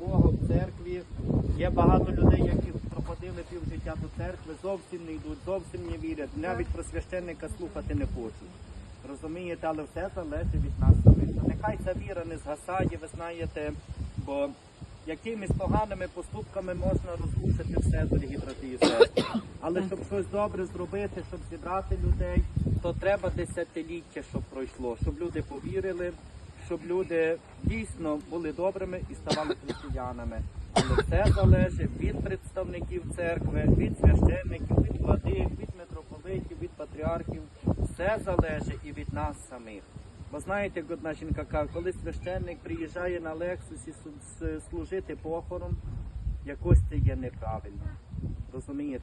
Бога в церкві. Є багато людей, які проходили пів життя до церкви, зовсім не йдуть, зовсім не вірять. Навіть про священника слухати не хочуть. Розумієте, але все залежить від нас самих. Нехай ця віра не згасає, ви знаєте, бо якимись поганими поступками можна розрушити все, дорогі брати і сестри. Але щоб щось добре зробити, щоб зібрати людей, то треба десятиліття, щоб пройшло, щоб люди повірили щоб люди дійсно були добрими і ставали християнами. Але це залежить від представників церкви, від священників, від владик, від митрополитів, від патріархів. Все залежить і від нас самих. Бо знаєте, як одна жінка каже, коли священник приїжджає на Лексусі служити похорон, якось це є неправильно. Розумієте?